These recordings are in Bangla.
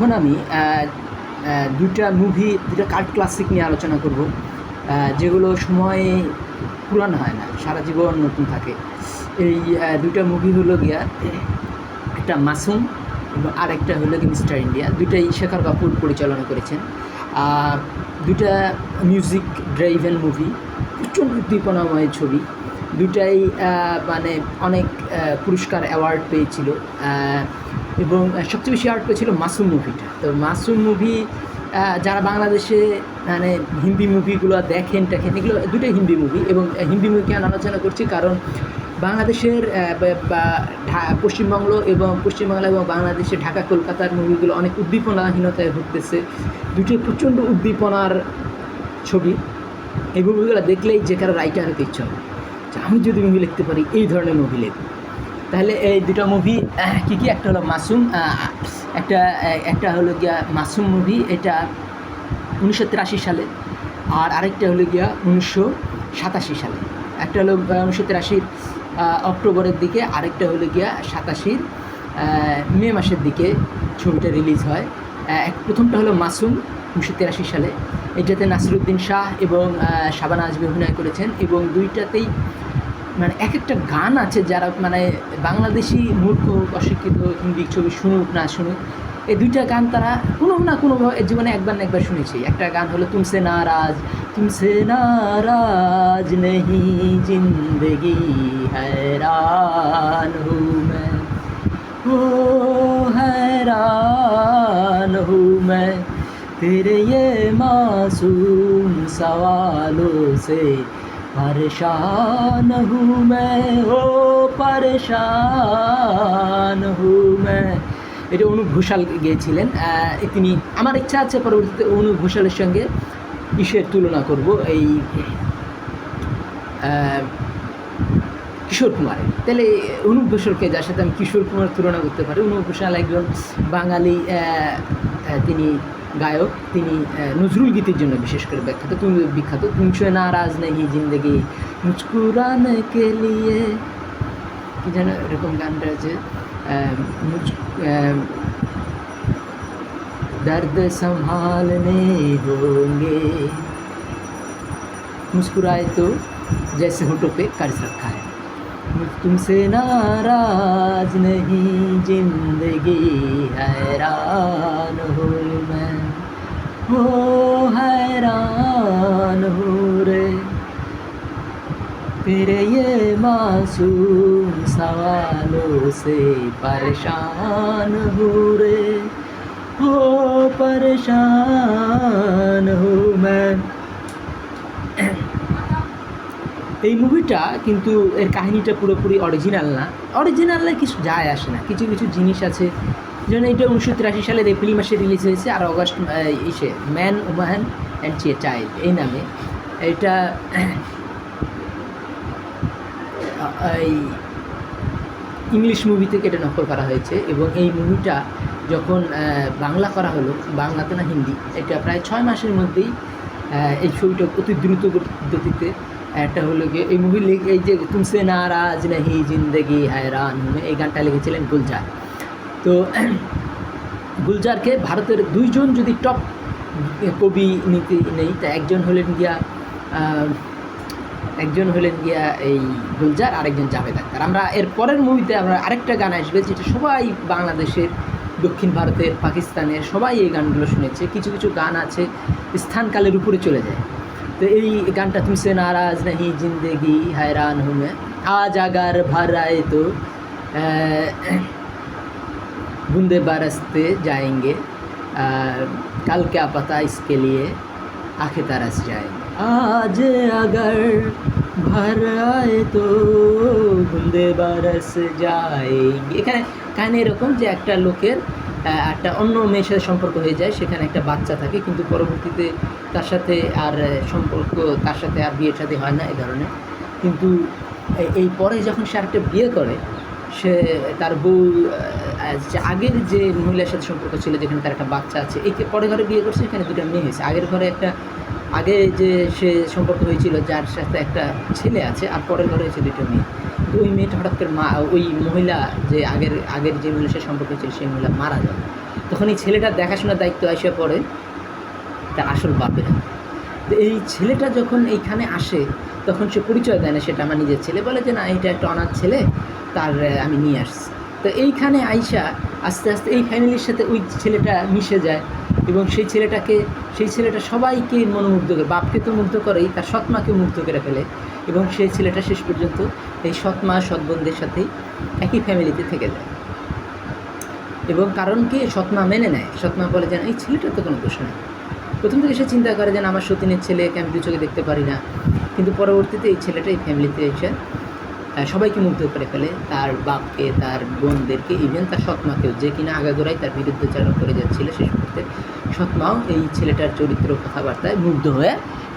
এখন আমি দুইটা মুভি দুটা কাল্ট ক্লাসিক নিয়ে আলোচনা করব যেগুলো সময় পুরানো হয় না, সারা জীবন নতুন থাকে। এই দুইটা মুভি হলো গিয়া একটা মাসুম এবং আরেকটা হলো গিয়ে মিস্টার ইন্ডিয়া। দুইটাই শেখর কাপুর পরিচালনা করেছেন। দুইটা মিউজিক ড্রাইভেন মুভি প্রচণ্ড উদ্দীপনাময় ছবি। দুটাই মানে অনেক পুরস্কার অ্যাওয়ার্ড পেয়েছিল। এবং সবচেয়ে বেশি অ্যাওয়ার্ড পেয়েছিল মাসুম মুভিটা। তো মাসুম মুভি যারা বাংলাদেশে মানে হিন্দি মুভিগুলো দেখেন, টেখেন, এগুলো দুটোই হিন্দি মুভি এবং হিন্দি মুভি কেন আলোচনা করছি কারণ বাংলাদেশের পশ্চিমবঙ্গ এবং, পশ্চিমবাংলা এবং বাংলাদেশে ঢাকা, কলকাতার মুভিগুলো অনেক উদ্দীপনাহীনতায় ভুগতেছে। দুটোই প্রচণ্ড উদ্দীপনার ছবি। এই মুভিগুলো দেখলেই যে কারও রাইটার ইচ্ছা হবে। আমি যদি মুভি লিখতে পারি, এই ধরনের মুভি লিখব তাহলে এই দুটো মুভি কী কী? একটা হলো মাসুম একটা একটা হলো গিয়া মাসুম মুভি এটা উনিশশো তিরাশি সালে। আর আরেকটা হলো গিয়া উনিশশো সাতাশি সালে। একটা হলো উনিশশো তিরাশির অক্টোবরের দিকে, আরেকটা হলো গিয়া সাতাশির মে মাসের দিকে ছবিটা রিলিজ হয়। এক, প্রথমটা হলো মাসুম, উনিশশো তিরাশি সালে। এটাতে নাসিরুদ্দিন শাহ এবং শাবানা আজমি অভিনয় করেছেন এবং দুইটাতেই মানে এক একটা গান আছে যারা মানে বাংলাদেশি মূর্খ অশিক্ষিত হিন্দি ছবি শুনুক না শুনুক এই দুইটা গান তারা কোনো না কোনো জীবনে একবার না একবার শুনেছি একটা গান হলো তুমসে নারাজ তুমসে নারাজ নেহি জিন্দগি हैरान हूँ मैं ओ हैरान हूँ मैं तेरे ये मासूम सवालों से परेशान हूँ मैं ओ परेशान हूँ मैं এটা অনুপ ঘোষাল গিয়েছিলেন আহ, তিনি আমার ইচ্ছা আছে পরবর্তীতে অনুপ ঘোষালের সঙ্গে ইসের তুলনা করব এই আহ, কিশোর কুমারের তাহলে অনুপ ঘোষালকে যার সাথে আমি কিশোর কুমার তুলনা করতে পারি অনুপ ঘোষাল একজন বাঙালি আহ, আহ, তিনি গায়ক তিনি আহ, নজরুল গীতির জন্য বিশেষ করে বিখ্যাত তুমি বিখ্যাত তুমছে নারাজ নেই জিন্দগি মুচকুরানে কে লিয়ে কি যেন এরকম গানটা আছে আহ, মুঝ আহ, दर्द संभालने होंगे मुस्कुराए तो जैसे होठों पे कर्ज रखा है मुझ तुमसे नाराज नहीं जिंदगी हैरान हूँ मैं हो हैरान हूँ रे तेरे ये मासूम सवालों से परेशान हूँ रे हो परेशान हूँ मैं এই মুভিটা কিন্তু এর কাহিনীটা পুরোপুরি অরিজিনাল না অরিজিনাল না কিছু যায় আসে না কিছু কিছু জিনিস আছে যেমন এটা উনিশশো তিরাশি সালের এপ্রিল মাসে রিলিজ হয়েছে আর অগস্ট ইসে, ম্যান ওম্যান অ্যান্ড চে চাইল্ড এই নামে। এটা এই ইংলিশ মুভি থেকে এটা নকল করা হয়েছে এবং এই মুভিটা যখন বাংলা করা হলো, বাংলাতে না হিন্দি, এটা প্রায় ছয় মাসের মধ্যেই এই ছবিটা অতি দ্রুত গতিতে, একটা হলো গিয়ে এই মুভি এই যে, তুমসে নারাজ নাহি জিন্দগি হায়রান এই গানটা লিখেছিলেন গুলজার। তো গুলজারকে ভারতের দুইজন যদি টপ কবি নিতে নেই, তা একজন হলেন গিয়া একজন হলেন গিয়া এই গুলজার, আরেকজন জাভেদ আখতার আমরা এর পরের মুভিতে আমরা আরেকটা গান আসবে, যেটা সবাই বাংলাদেশের, দক্ষিণ ভারতের, পাকিস্তানের সবাই এই গানগুলো শুনেছে। কিছু কিছু গান আছে, স্থানকালের উপরে চলে যায়। তো এই গানটা তুমসে নারাজ নাহি জিন্দেগি, হায়রান হুমে। আজ আগার ভার আয় তো तो আহ, बूंदे बरसते जाएंगे आ, कल क्या पता इसके लिए आंखें तरस जाएंगे आज अगर भर आए तो बूंदे बरस जाएंगे এখানে কাহিনী এরকম যে একটা লোকের আহ, একটা অন্য মেয়ের সাথে সম্পর্ক হয়ে যায় সেখানে একটা বাচ্চা থাকে কিন্তু পরবর্তীতে তার সাথে আর আহ, সম্পর্ক তার সাথে আর বিয়ে সাথে হয় না এই ধরনের কিন্তু এই- এই পরে যখন সে একটা বিয়ে করে সে তার বউ আহ, যে আগের যে মহিলার সাথে সম্পর্ক ছিল, যেখানে তার একটা বাচ্চা আছে এই পরে ঘরে বিয়ে করছে এখানে দুটো মেয়ে হয়েছে। আগের ঘরে একটা, আগে যে সে সম্পর্ক হয়েছিল, যার সাথে একটা ছেলে আছে, আর পরের ঘরে হয়েছে দুটো মেয়ে। তো ওই মেয়েটা হঠাৎ করে মা, ওই মহিলা যে আগের আগের যে মহিলা সে সম্পর্কে ছিল, সেই মহিলা মারা যায়। তখন এই ছেলেটার দেখাশোনার দায়িত্ব আসে পড়ে তার আসল বাপের তো এই ছেলেটা যখন এইখানে আসে, তখন সে পরিচয় দেয় না, সেটা আমার নিজের ছেলে বলে যে, না এটা একটা অনাথ ছেলে, তার, আমি নিয়ে আসছি। তো এইখানে আইসা আস্তে আস্তে এই ফ্যামিলির সাথে ওই ছেলেটা মিশে যায় এবং সেই ছেলেটাকে সেই ছেলেটা সবাইকে মনোমুগ্ধ করে বাপকে তো মুগ্ধ করেই তার সৎমাকে মুগ্ধ করে ফেলে এবং সেই ছেলেটা শেষ পর্যন্ত এই সৎমা সৎবন্ধের সাথেই একই ফ্যামিলিতে থেকে যায়। এবং কারণ কি? সৎমা মেনে নেয়। সৎমা বলে যে এই ছেলেটার তো কোনো দোষ নেই। প্রথম থেকে সে চিন্তা করে যে না, আমার সতীনের ছেলেকে আমি দু চোখে দেখতে পারি না। কিন্তু পরবর্তীতে এই ছেলেটা এই ফ্যামিলিতে এসে সবাইকে মুগ্ধ করে ফেলে। তার বাপকে, তার বোনদেরকে ইভেন তার সৎমাকেও। যে কিনা আগাগোড়াই তার বিরুদ্ধে চালন করে যাচ্ছিল শেষ মুহূর্তে। সৎমাও এই ছেলেটার চরিত্র কথাবার্তায় মুগ্ধ হয়ে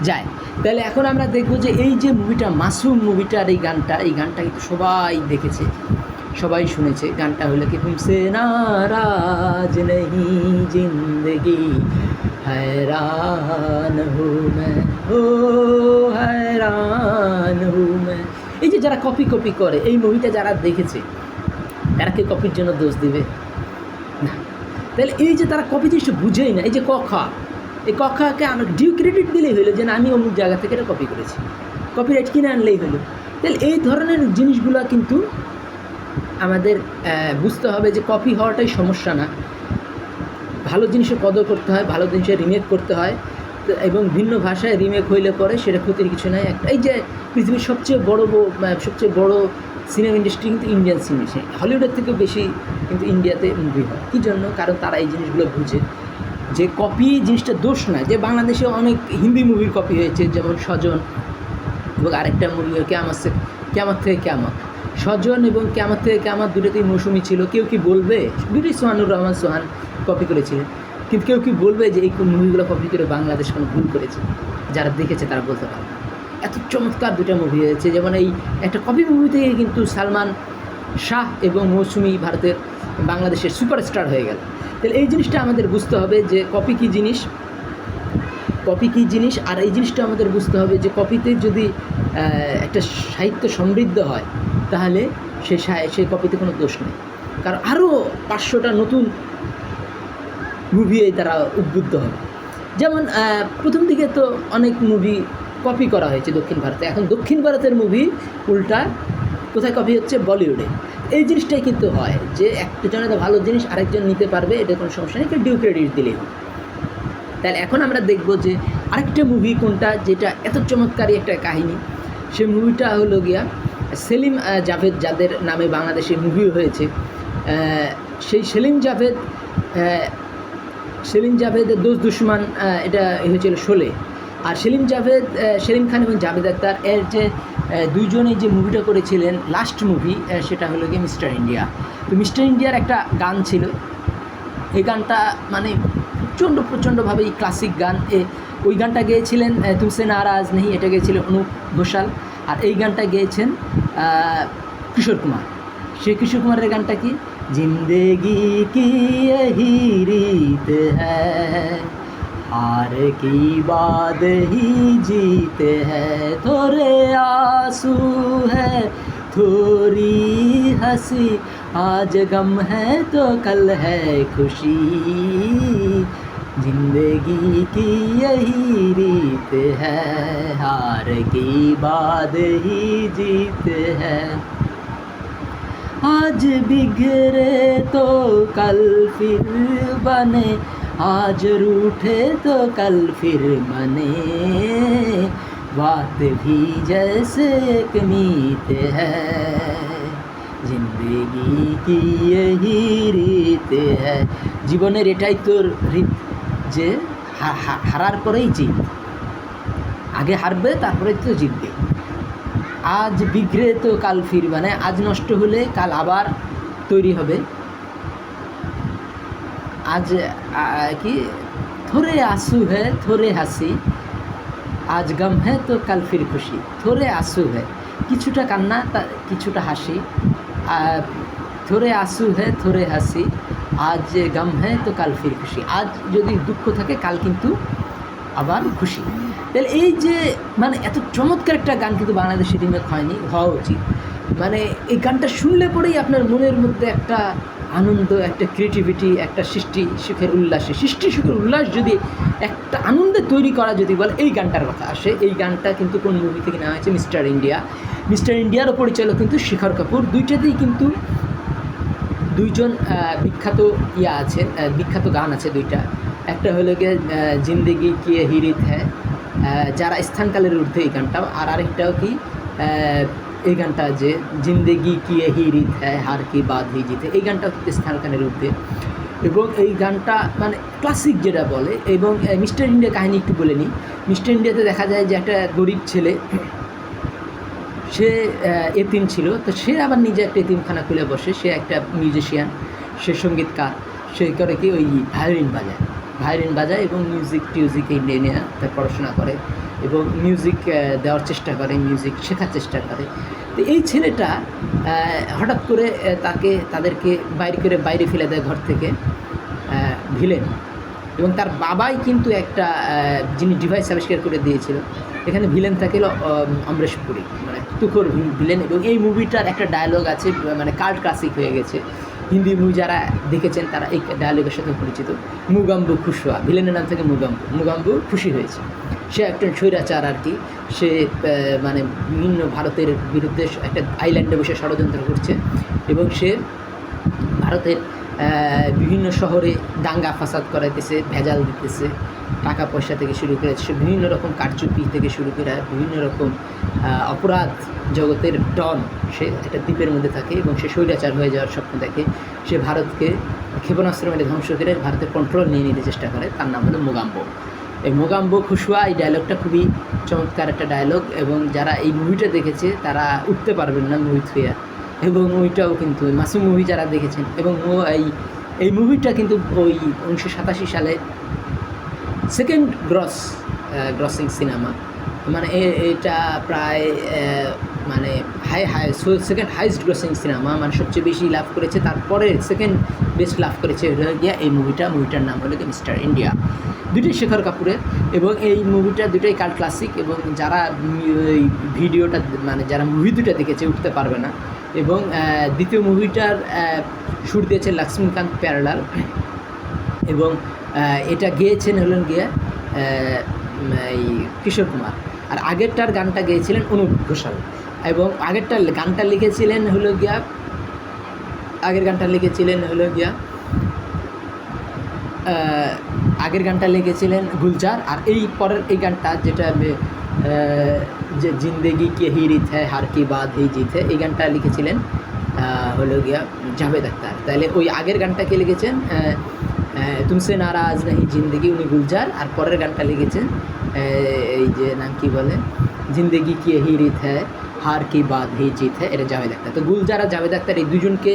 যায়। তাহলে এখন আমরা দেখব যে এই যে মুভিটা মাসুম মুভিটার এই গানটা এই গানটা কিন্তু সবাই দেখেছে। সবাই শুনেছে। গানটা হলো কি তুমসে নারাজ নেই জিন্দগি, হয়রান হু ও হয়রান হু এই যে যারা কপি কপি করে, এই মুভিটা যারা দেখেছে, তারা কি কপির জন্য দোষ দিবে? না। তাহলে এই যে তারা কপি জিনিসটা বুঝেই না, এই যে কখা এই কখাকে আমরা ডিউ ক্রেডিট দিলেই হলো যে না, আমি অমুক জায়গা থেকে এটা কপি করেছি। কপিরাইট কিনে আনলেই হলো তাহলে এই ধরনের জিনিসগুলো কিন্তু আমাদের বুঝতে হবে যে কপি হওয়াটাই সমস্যা না। ভালো জিনিসের কদর করতে হয়, ভালো জিনিসের রিমেক করতে হয়। এবং ভিন্ন ভাষায় রিমেক হইলে পরে সেটা ক্ষতির কিছু নাই। এই যে পৃথিবীর সবচেয়ে বড় সবচেয়ে বড় সিনেমা ইন্ডাস্ট্রি কিন্তু ইন্ডিয়ান সিনেমা হলিউডের থেকেও বেশি কিন্তু ইন্ডিয়াতে মুভি হয়। কী জন্য? কারণ তারা এই জিনিসগুলো বুঝে। যে কপি জিনিসটা দোষ না যে বাংলাদেশে অনেক হিন্দি মুভির কপি হয়েছে, যেমন স্বজন এবং আরেকটা মুভি সে কেমন থেকে কেমন স্বজন এবং কেমন থেকে কেমন দুটোতেই মৌসুমি ছিল। কেউ কি বলবে? দুটোই সোহানুর রহমান সোহান কপি করেছিলেন। কিন্তু কেউ কি বলবে যে এই মুভিগুলো কপি করে বাংলাদেশ কোনো ভুল করেছে? যারা দেখেছে তারা বলতে পারবে। এত চমৎকার দুটা মুভি হয়েছে, যেমন এই একটা কপি মুভি থেকে কিন্তু সালমান শাহ এবং মৌসুমি ভারতের বাংলাদেশের সুপারস্টার হয়ে গেল। তাহলে এই জিনিসটা আমাদের বুঝতে হবে যে কপি কী জিনিস? কপি কী জিনিস? আর এই জিনিসটা আমাদের বুঝতে হবে যে কপিতে যদি একটা সাহিত্য সমৃদ্ধ হয়, তাহলে সে সা- সেই কপিতে কোনো দোষ নেই। কারণ আরও পাঁচশোটা নতুন মুভি তারা উদ্বুদ্ধ হবে। যেমন প্রথম দিকে তো অনেক মুভি কপি করা হয়েছে দক্ষিণ ভারতে। এখন দক্ষিণ ভারতের মুভি উল্টা কোথায় কপি হচ্ছে? বলিউডে এই জিনিসটাই কিন্তু হয় যে একজনের তো ভালো জিনিস আরেকজন নিতে পারবে, এটা কোনো সমস্যা নেই ডিউ ক্রেডিট দিলেই হবে। তাহলে এখন আমরা দেখব যে আরেকটা মুভি কোনটা যেটা এত চমৎকারী একটা কাহিনী। সে মুভিটা হলো গিয়া সেলিম জাভেদ, যাদের নামে বাংলাদেশে মুভি হয়েছে। সেই সেলিম জাভেদ সেলিম জাভেদের দোষ দুশ্মান এটা হয়েছিল শোলে আর সেলিম জাভেদ সেলিম খান এবং জাভেদ আক্তার এর যে আহ, দুইজনে যে মুভিটা করেছিলেন লাস্ট মুভি সেটা হলো গিয়ে মিস্টার ইন্ডিয়া। তো মিস্টার ইন্ডিয়ার একটা গান ছিল। এই গানটা মানে প্রচণ্ড প্রচণ্ডভাবে এই ক্লাসিক গান। এ ওই গানটা গেয়েছিলেন তুমসে নারাজ নেই এটা গেয়েছিলেন অনুপ ঘোষাল। আর এই গানটা গেয়েছেন কিশোর কুমার। সেই কিশোর কুমারের গানটা কি? ज़िंदगी की यही रीत है। हार की बाद ही जीत है। थोड़े आँसू है, थोड़ी हँसी। आज गम है तो कल है खुशी। ज़िंदगी की यही रीत है। हार की बाद ही जीत है। आज बिगड़े तो कल फिर बने आज रूठे तो कल फिर बने बात भी जैसे एक मीत है जिंदगी की यही रीत है জীবনের এটাই তোর রীত যে হা- হা- হারার পরেই জিত আগে হারবে তারপরে তো জিতবে আজ বিগড়ে তো কাল ফির মানে আজ নষ্ট হলে কাল আবার তৈরি হবে। আজ কি? থোড়ে আসু হে থোড়ে হাসি। আজ গম হে তো কাল ফির খুশি থোড়ে আসু হে। কিছুটা কান্না কিছুটা হাসি। থোড়ে আসু হে থোড়ে হাসি। আজ গম হে তো কাল ফির খুশি। আজ যদি দুঃখ থাকে, কাল কিন্তু আবার খুশি। তাহলে এই যে মানে এত চমৎকার একটা গান কিন্তু বাংলাদেশে রিমেক হয়নি, হওয়া উচিত। মানে এই গানটা শুনলে পরেই আপনার মনের মধ্যে একটা আনন্দ, একটা ক্রিয়েটিভিটি একটা সৃষ্টি সুখের উল্লাসে। সৃষ্টি সুখের উল্লাস যদি একটা আনন্দে তৈরি করা যদি বলে, এই গানটার কথা আসে। এই গানটা কিন্তু কোন মুভি থেকে নেওয়া হয়েছে? Mister India. মিস্টার ইন্ডিয়ারও পরিচালক কিন্তু শিখর কাপুর। দুইটাতেই কিন্তু দুইজন বিখ্যাত ইয়া আছে বিখ্যাত গান আছে দুইটা। একটা হলো গিয়ে জিন্দেগি কিয়ে হিরিত হ্যাঁ যারা স্থানকালের ঊর্ধ্বে এই গানটা, আর আরেকটাও কি এই গানটা যে, জিন্দেগি কিয়ে হিরিত হ্যাঁ হার কি বাদ হি জিতে এই গানটাও কিন্তু স্থানকালের ঊর্ধ্বে। এবং এই গানটা মানে ক্লাসিক যেটা বলে, এবং মিস্টার ইন্ডিয়া কাহিনী একটু বলে নিই। মিস্টার ইন্ডিয়াতে দেখা যায় যে একটা গরিব ছেলে, সে এতিম ছিল, তো সে আবার নিজে একটা এতিমখানা খুলে বসে, সে একটা মিউজিশিয়ান সে সঙ্গীতকার, সে করে কি ওই ভায়োলিন বাজায়। ভায়োলিন বাজায় এবং মিউজিক টিউজিক এই নিয়ে নিয়ে তার পড়াশোনা করে এবং মিউজিক দেওয়ার চেষ্টা করে মিউজিক শেখার চেষ্টা করে। তো এই ছেলেটা হঠাৎ করে তাকে, তাদেরকে বাইরে করে বাইরে ফেলে দেয় ঘর থেকে ভিলেন। এবং তার বাবাই কিন্তু একটা যিনি ডিভাইস আবিষ্কার করে দিয়েছিল, এখানে ভিলেন থাকে অমরেশ পুরী মানে তুখোর ভিলেন। এবং এই মুভিটার একটা ডায়লগ আছে মানে কাল্ট ক্লাসিক হয়ে গেছে। হিন্দি মুভি যারা দেখেছেন, তারা এই ডায়ালগের সাথে পরিচিত। মুগাম্বু খুশুয়া ভিলেনের নাম থেকে মুগাম্বু। মুগাম্বু খুশি হয়েছে। সে একজন স্বৈরাচার আর কি। সে মানে বিভিন্ন ভারতের বিরুদ্ধে একটা আইল্যান্ডে বসে ষড়যন্ত্র করছে এবং সে ভারতের বিভিন্ন শহরে দাঙ্গা ফাসাদ করাইতেছে, ভেজাল দিতেছে টাকা পয়সা থেকে শুরু করে সে বিভিন্ন রকম কারচুপি থেকে শুরু করে বিভিন্ন রকম অপরাধ জগতের ডন সে একটা দ্বীপের মধ্যে থাকে এবং সে স্বৈরাচার হয়ে যাওয়ার স্বপ্ন দেখে। সে ভারতকে ক্ষেপণাস্ত্র মেরে ধ্বংস করে ভারতের কন্ট্রোল নিয়ে নিতে চেষ্টা করে, তার নাম হলো মোগাম্বো। এই মোগাম্বো খুশুয়া এই ডায়লগটা খুবই চমৎকার একটা ডায়লগ এবং যারা এই মুভিটা দেখেছে তারা উঠতে পারবেন না মুভি থুয়া এবং ওইটাও কিন্তু মাসুম মুভি যারা দেখেছেন এবং ও- এই এই মুভিটা কিন্তু ওই উনিশশো সাতাশি সালে সেকেন্ড গ্রস গ্রসিং সিনেমা মানে এটা প্রায় মানে high high second highest grossing cinema মানে সবচেয়ে বেশি লাভ করেছে, তারপরে সেকেন্ড বেস্ট লাভ করেছে গিয়া এই মুভিটা, মুভিটার নাম হলো মিস্টার ইন্ডিয়া। দুটোই শেখর কাপুরের এবং এই মুভিটা দুটোই কাল ক্লাসিক এবং যারা ভিডিওটা মানে যারা মুভি দুটো দেখেছে, উঠতে পারবে না। এবং দ্বিতীয় মুভিটার শুট দিয়েছে লক্ষ্মীকান্ত প্যারালাল এবং এটা গেয়েছেন হলেন গিয়ে এই কিশোর কুমার। আর আগেরটার গানটা গেয়েছিলেন অনুপ ঘোষাল এবং আগেরটার গানটা লিখেছিলেন হলো গিয়া, আগের গানটা লিখেছিলেন হলো গিয়া আগের গানটা লিখেছিলেন গুলজার। আর এই পরের এই গানটা যেটা যে জিন্দেগি কে হি রিত হ্যায়, হার কি বাদ হি জিত হ্যায়, এই গানটা লিখেছিলেন হলো গিয়া জাভেদ আক্তার। তাহলে ওই আগের গানটা কে লিখেছেন? তুমসে নারাজ নাহি জিন্দেগি, উনি গুলজার, আর পরের গানটা লিখেছেন এই যে নাম কি বলে? জিন্দেগি কি হি রিত হ্যায়, হার কি বাদ হি জিত হ্যায়, এটা জাভেদ আক্তার। তো গুলজার আর জাভেদ আক্তার এই দুজনকে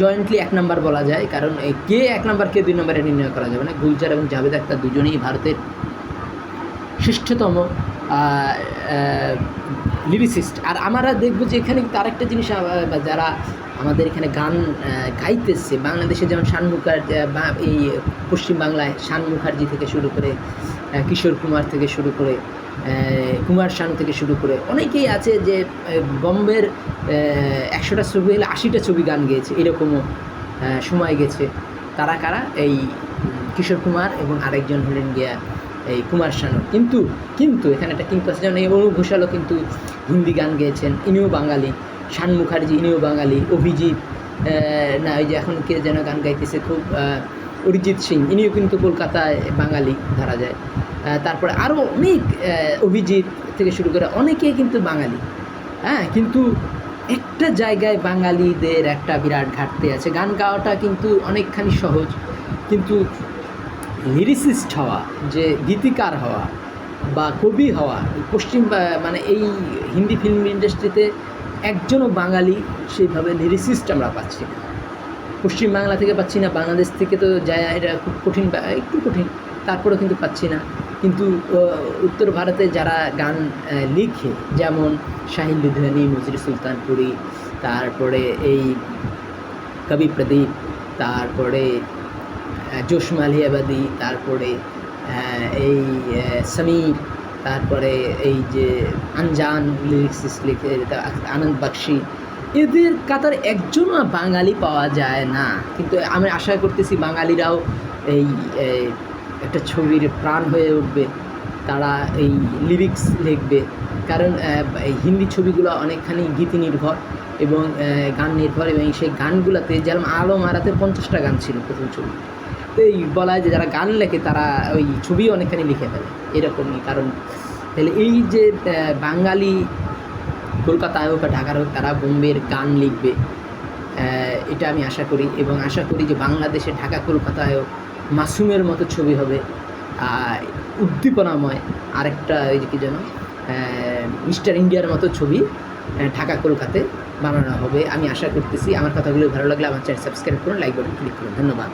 জয়েন্টলি এক নাম্বার বলা যায়, কারণ কে এক নাম্বার কে দুই নম্বরে নির্ণয় করা যাবে না। গুলজার এবং জাভেদ আক্তার দুজনেই ভারতের শ্রেষ্ঠতম লিরিসিস্ট আর আমরা দেখব যে এখানে কিন্তু আরেকটা জিনিস যারা আমাদের এখানে গান গাইতেছে, বাংলাদেশে যেমন শান মুখার্জি এই পশ্চিম বাংলায় শান মুখার্জি থেকে শুরু করে কিশোর কুমার থেকে শুরু করে কুমার শানু থেকে শুরু করে, অনেকেই আছে যে বম্বের একশোটা ছবি হলে আশিটা ছবি গান গেয়েছে, এরকমও সময় গেছে। তারা কারা? এই কিশোর কুমার এবং আরেকজন হলেন গিয়া এই কুমার শানু। কিন্তু কিন্তু এখানে একটা কিন্তু আছে যেমন অনুপ ঘোষালও কিন্তু হিন্দি গান গেয়েছেন। ইনিও বাঙালি। শান মুখার্জি, ইনিও বাঙালি। অভিজিৎ না ওই যে এখন কে যেন গান গাইতেছে খুব অরিজিৎ সিং, ইনিও কিন্তু কলকাতায় বাঙালি ধরা যায়। তারপরে আরও অনেক অভিজিৎ থেকে শুরু করে অনেকেই কিন্তু বাঙালি। হ্যাঁ কিন্তু একটা জায়গায় বাঙালিদের একটা বিরাট ঘাটতি আছে। গান গাওয়াটা কিন্তু অনেকখানি সহজ। কিন্তু লিরিসিস্ট হওয়া, যে গীতিকার হওয়া বা কবি হওয়া, পশ্চিম মানে এই হিন্দি ফিল্ম ইন্ডাস্ট্রিতে একজনও বাঙালি সেইভাবে লিরিসিস্ট আমরা পাচ্ছি না। পশ্চিম বাংলা থেকে পাচ্ছি না, বাংলাদেশ থেকে তো যায়, এটা খুব কঠিন একটু কঠিন, তারপরেও কিন্তু পাচ্ছি না। কিন্তু উত্তর ভারতে যারা গান লিখে, যেমন শাহিন লুধিয়ানি, নজরুল সুলতানপুরি, তারপরে এই কবি প্রদীপ, তারপরে জোশ মালিয়াবাদী তারপরে এই সমীর, তারপরে এই যে আনজান লিরিক্স লিখে আনন্দ বক্সি। এদের কাতার একজনও বাঙালি পাওয়া যায় না। কিন্তু আমি আশা করতেছি বাঙালিরাও এই একটা ছবির প্রাণ হয়ে উঠবে। তারা এই লিরিক্স লিখবে। কারণ এই হিন্দি ছবিগুলো অনেকখানি গীতি নির্ভর এবং গান নির্ভর এবং সেই গানগুলোতে যেমন আলো মারাতে পঞ্চাশটা গান ছিল প্রথম ছবি। এই বলা হয় যে যারা গান লেখে তারা ওই ছবি অনেকখানি লিখে ফেলে, এরকমই। কারণ তাহলে এই যে বাঙালি কলকাতায় হোক বা ঢাকার হোক, তারা বোম্বের গান লিখবে এটা আমি আশা করি। এবং আশা করি যে বাংলাদেশে ঢাকা, কলকাতায় হোক, মাসুমের মতো ছবি হবে উদ্দীপনাময় আরেকটা এই কি যেন মিস্টার ইন্ডিয়ার মতো ছবি ঢাকা, কলকাতায় বানানো হবে। আমি আশা করতেছি, আমার কথাগুলো ভালো লাগলে আমার চ্যানেল সাবস্ক্রাইব করুন, লাইক বাটন ক্লিক করুন। ধন্যবাদ।